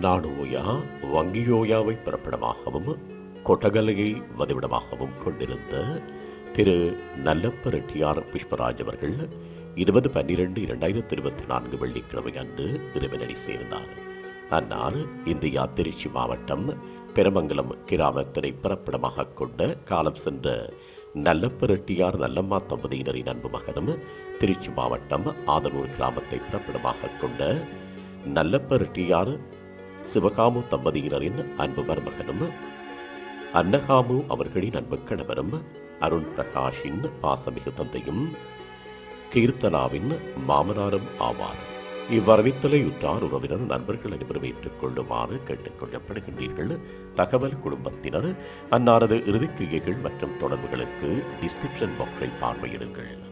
நாடோயா வங்கியோயாவை பிறப்பிடமாகவும் கொட்டகலையை வதிவிடமாகவும் கொண்டிருந்த திரு நல்லப்ப ரெட்டியார் புஷ்பராஜ் அவர்கள் இருபது பன்னிரெண்டு இரண்டாயிரத்தி இருபத்தி நான்கு வெள்ளிக்கிழமை அன்று இறைவனடி சேர்ந்தார். அன்னார் இந்தியா திருச்சி மாவட்டம் பெருமங்கலம் கிராமத்தினை பிறப்பிடமாக கொண்ட காலம் சென்ற நல்லப்பரெட்டியார் நல்லம்மா தம்பதியினரின் அன்பு மகனும் திருச்சி மாவட்டம் ஆதனூர் கிராமத்தை பிறப்பிடமாக கொண்ட நல்லப்பரெட்டியார் சிவகாமு தம்பதியினரின் அன்பு மருமகனும். அன்னகாமு அவர்களின் அன்பு கணவரும். அருண் பிரகாஷின் பாசமிகு தந்தையும். கீர்த்தனாவின் மாமனாரும் ஆவார். இவ்வரவித்தலை உற்றார் உறவினர் நண்பர்கள் அனைவரும் ஏற்றுக்கொள்ளுமாறு கேட்டுக் தகவல் குடும்பத்தினர் அன்னாரது இறுதிக்கிரியைகள் மற்றும் தொடர்புகளுக்கு டிஸ்கிரிப்ஷன் பாக்ஸை பார்வையிடுங்கள்.